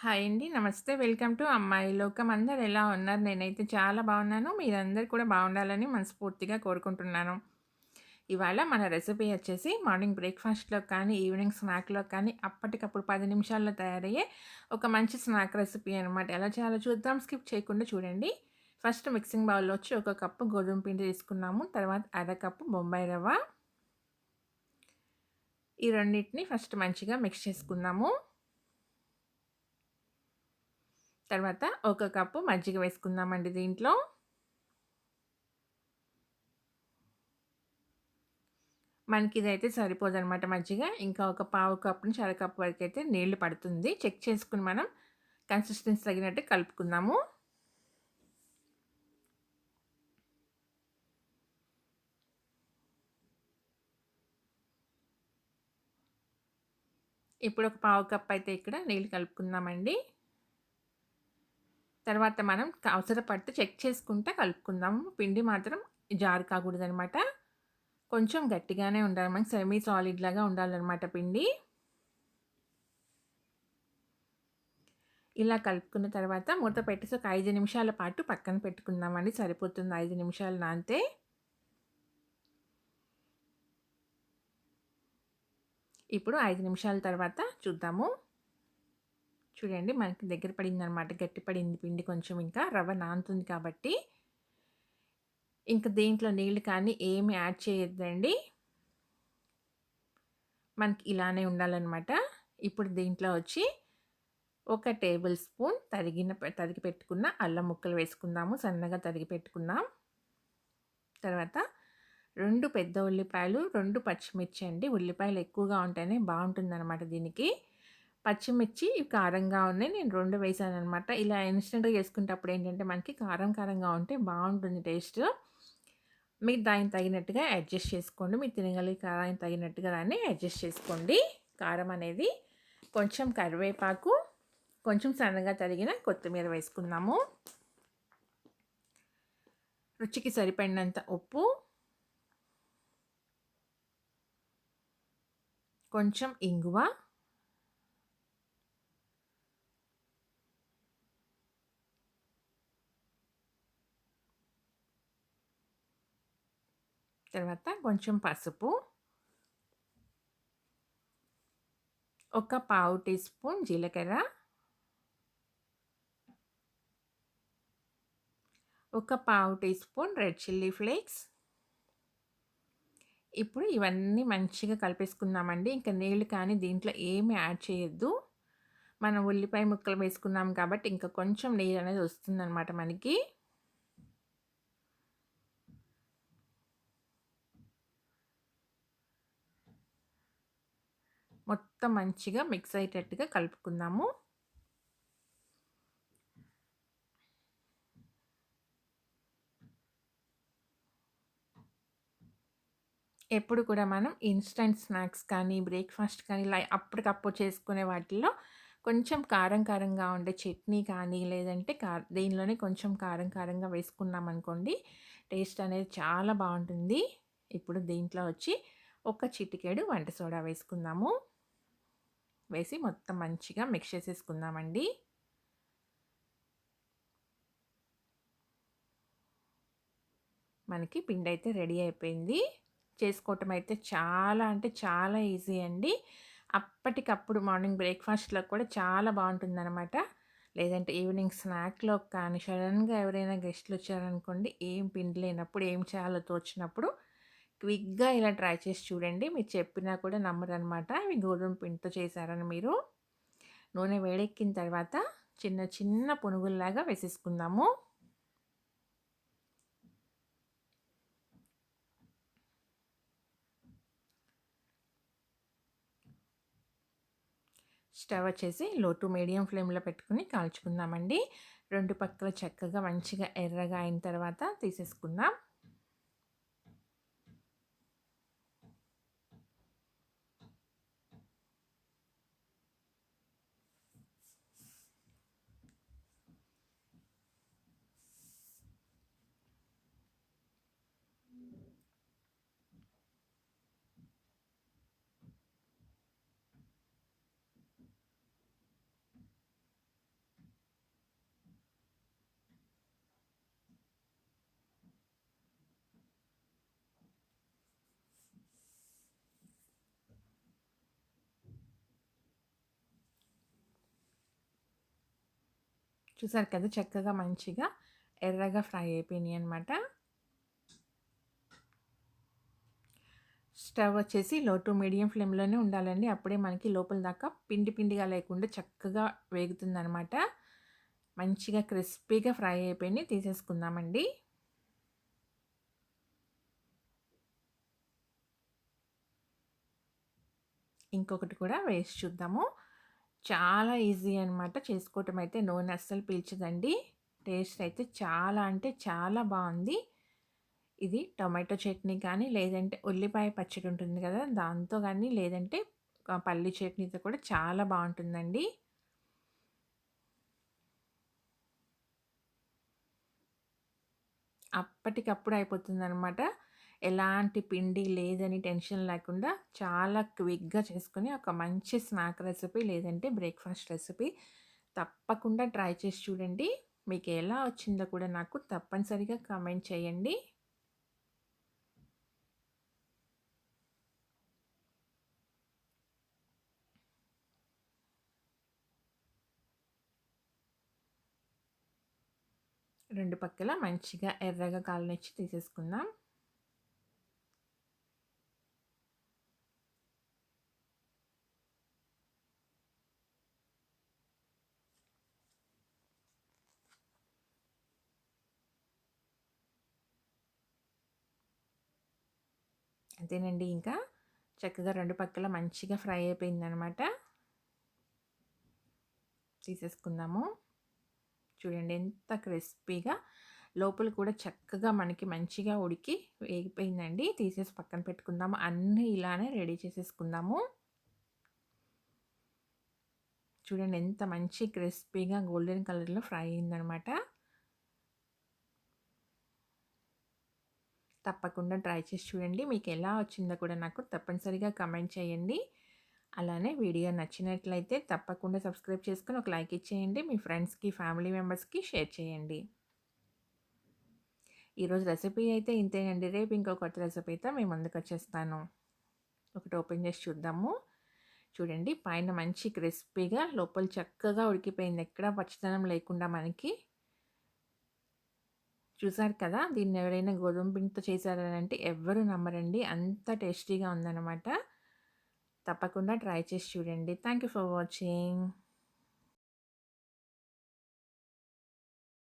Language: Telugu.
హాయ్ అండి. నమస్తే. వెల్కమ్ టు అమ్మాయి లోకం. అందరు ఎలా ఉన్నారు? నేనైతే చాలా బాగున్నాను. మీరందరూ కూడా బాగుండాలని మనస్ఫూర్తిగా కోరుకుంటున్నాను. ఇవాళ మన రెసిపీ వచ్చేసి మార్నింగ్ బ్రేక్‌ఫాస్ట్‌లో కానీ, ఈవినింగ్ స్నాక్‌లో కానీ అప్పటికప్పుడు పది నిమిషాల్లో తయారయ్యే ఒక మంచి స్నాక్ రెసిపీ అనమాట. ఎలా చేయాలో చూద్దాం. స్కిప్ చేయకుండా చూడండి. ఫస్ట్ మిక్సింగ్ బౌల్‌లో వచ్చి ఒక కప్పు గోధుమ పిండి తీసుకున్నాము. తర్వాత అర కప్పు బొంబాయి రవ్వ. ఈ రెండిటిని ఫస్ట్ మంచిగా మిక్స్ చేసుకుందాము. తర్వాత ఒక కప్పు మజ్జిగ వేసుకుందామండి దీంట్లో. మనకి మనకిదైతే సరిపోదనమాట మజ్జిగ. ఇంకా ఒక పావు కప్ నుంచి అరకప్పు వరకు అయితే నీళ్ళు పడుతుంది. చెక్ చేసుకుని మనం కన్సిస్టెన్సీ తగినట్టు కలుపుకుందాము. ఇప్పుడు ఒక పావు కప్ అయితే ఇక్కడ నీళ్ళు కలుపుకుందామండి. తర్వాత మనం అవసరపడితే చెక్ చేసుకుంటే కలుపుకుందాము. పిండి మాత్రం జారు కాకూడదనమాట. కొంచెం గట్టిగానే ఉండాలి. మనకి సెమీ సాలిడ్ లాగా పిండి. ఇలా కలుపుకున్న తర్వాత మూత పెట్టేసి ఒక ఐదు నిమిషాల పాటు పక్కన పెట్టుకుందామండి. సరిపోతుంది ఐదు నిమిషాలు నానితే. ఇప్పుడు ఐదు నిమిషాల తర్వాత చూద్దాము. చూడండి మనకి దగ్గర పడింది అనమాట గట్టి పడింది పిండి కొంచెం ఇంకా. రవ్వ నానుతుంది కాబట్టి. ఇంకా దీంట్లో నీళ్ళు కానీ ఏమి యాడ్ చేయొద్దండి. మనకి ఇలానే ఉండాలన్నమాట ఇప్పుడు దీంట్లో వచ్చి ఒక టేబుల్ స్పూన్ తరిగిన తరిగి పెట్టుకున్న అల్లం ముక్కలు వేసుకుందాము. సన్నగా తరిగి పెట్టుకుందాం. తర్వాత రెండు పెద్ద ఉల్లిపాయలు, రెండు పచ్చిమిర్చి అండి. ఉల్లిపాయలు ఎక్కువగా ఉంటేనే బాగుంటుందనమాట దీనికి. పచ్చిమిర్చి కారంగా ఉన్నాయి. నేను రెండు వేసాను అనమాట ఇలా ఇన్స్టెంట్గా చేసుకునేటప్పుడు ఏంటంటే మనకి కారం కారంగా ఉంటే బాగుంటుంది టేస్ట్. మీరు దానికి తగినట్టుగా అడ్జస్ట్ చేసుకోండి. మీరు తినగలిగే కారానికి తగినట్టుగా దాన్ని అడ్జస్ట్ చేసుకోండి. కారం అనేది కొంచెం కరివేపాకు, కొంచెం సన్నగా తరిగిన కొత్తిమీర వేసుకున్నాము రుచికి సరిపడినంత ఉప్పు. కొంచెం ఇంగువ. తర్వాత కొంచెం పసుపు. ఒక పావు టీ స్పూన్ జీలకర్ర. ఒక పావు teaspoon red chilli flakes. ఇప్పుడు ఇవన్నీ మంచిగా కలిపేసుకుందామండి. ఇంకా నీళ్ళు కానీ దీంట్లో ఏమి యాడ్ చేయొద్దు. మనం ఉల్లిపాయ ముక్కలు వేసుకున్నాం కాబట్టి ఇంకా కొంచెం నీరు అనేది వస్తుందన్నమాట మనకి. మొత్తం మంచిగా మిక్స్ అయ్యేటట్టుగా కలుపుకుందాము. ఎప్పుడు కూడా మనం ఇన్‌స్టంట్ స్నాక్స్ కానీ, బ్రేక్‌ఫాస్ట్ కానీ లై అప్పటికప్పుడు చేసుకునే వాటిల్లో కొంచెం కారం కారంగా ఉండే చట్నీ కానీ, లేదంటే కార దీనిలోనే కొంచెం కారం కారంగా వేసుకున్నామనుకోండి టేస్ట్ అనేది చాలా బాగుంటుంది. ఇప్పుడు దీంట్లో వచ్చి ఒక చిటికేడు వంట సోడా వేసుకుందాము. వేసి మొత్తం మంచిగా మిక్స్ చేసేసుకుందామండి. మనకి పిండి అయితే రెడీ అయిపోయింది. చేసుకోవటం అయితే చాలా అంటే చాలా ఈజీ అండి. అప్పటికప్పుడు మార్నింగ్ బ్రేక్‌ఫాస్ట్‌లో కూడా చాలా బాగుంటుందనమాట. లేదంటే ఈవినింగ్ స్నాక్‌లో కానీ, సడన్గా ఎవరైనా గెస్ట్‌లు వచ్చారనుకోండి, ఏం పిండి లేనప్పుడు, ఏం చేయాలో తోచినప్పుడు క్విక్‌గా ఇలా ట్రై చేసి చూడండి. మీరు చెప్పినా కూడా నమ్మరనమాట. ఇవి గోధుమ పిండితో చేశారని మీరు. నూనె వేడెక్కిన తర్వాత చిన్న చిన్న పునుగుల్లాగా వేసేసుకుందాము. స్టవ్ వచ్చేసి లో టు మీడియం ఫ్లేమ్‌లో పెట్టుకొని కాల్చుకుందామండి. రెండు పక్కల చక్కగా మంచిగా ఎర్రగా అయిన తర్వాత తీసేసుకుందాం. చూసారు కదా! చక్కగా మంచిగా ఎర్రగా ఫ్రై అయిపోయినాయి అనమాట స్టవ్ వచ్చేసి లో టు మీడియం ఫ్లేమ్లోనే ఉండాలండి. అప్పుడే మనకి లోపల దాకా పిండి పిండిగా లేకుండా చక్కగా వేగుతుందనమాట మంచిగా క్రిస్పీగా ఫ్రై అయిపోయి తీసేసుకుందామండి. ఇంకొకటి కూడా వేసి చూద్దాము. చాలా ఈజీ అనమాట చేసుకోవటం అయితే. నూనె అస్సలు పీల్చదండి. టేస్ట్ అయితే చాలా అంటే చాలా బాగుంది. ఇది టొమాటో చట్నీ కానీ లేదంటే ఉల్లిపాయ పచ్చడి ఉంటుంది కదా దాంతో కానీ లేదంటే పల్లి చట్నీతో కూడా చాలా బాగుంటుందండి. అప్పటికప్పుడు అయిపోతుంది అనమాట ఎలాంటి పిండి లేదని టెన్షన్ లేకుండా చాలా క్విక్గా చేసుకుని ఒక మంచి స్నాక్ రెసిపీ లేదంటే బ్రేక్ఫాస్ట్ రెసిపీ తప్పకుండా ట్రై చేసి చూడండి. మీకు ఎలా వచ్చిందో కూడా నాకు తప్పనిసరిగా కామెంట్ చేయండి. రెండు పక్కల మంచిగా ఎర్రగా కాలనిచ్చి తీసేసుకుందాం. అంతేనండి. ఇంకా చక్కగా రెండు పక్కల మంచిగా ఫ్రై అయిపోయిందనమాట. తీసేసుకుందాము. చూడండి ఎంత క్రిస్పీగా లోపల కూడా చక్కగా మనకి మంచిగా ఉడికి వేగిపోయిందండి. తీసేసి పక్కన పెట్టుకుందాము. అన్నీ ఇలానే రెడీ చేసేసుకుందాము. చూడండి ఎంత మంచి క్రిస్పీగా గోల్డెన్ కలర్లో ఫ్రై అయిందనమాట. తప్పకుండా ట్రై చేసి చూడండి. మీకు ఎలా వచ్చిందో కూడా నాకు తప్పనిసరిగా కమెంట్ చేయండి. అలానే వీడియో నచ్చినట్లయితే తప్పకుండా సబ్స్క్రైబ్ చేసుకొని ఒక లైక్ ఇచ్చేయండి. మీ ఫ్రెండ్స్కి ఫ్యామిలీ మెంబర్స్కి షేర్ చేయండి. ఈరోజు రెసిపీ అయితే ఇంతేనండి. రేపు ఇంకో కొత్త రెసిపీతో మేము ముందుకు వచ్చేస్తాను. ఒకటి ఓపెన్ చేసి చూద్దాము. చూడండి పైన మంచి క్రిస్పీగా లోపల చక్కగా ఉడికిపోయింది. ఎక్కడ పచ్చదనం లేకుండా మనకి. చూసారు కదా! దీన్ని ఎవరైనా గోధుమ పిండితో చేశారని అంటే ఎవ్వరూ నమ్మరండి. అంత టేస్టీగా ఉందన్నమాట. తప్పకుండా ట్రై చేసి చూడండి. Thank you for watching.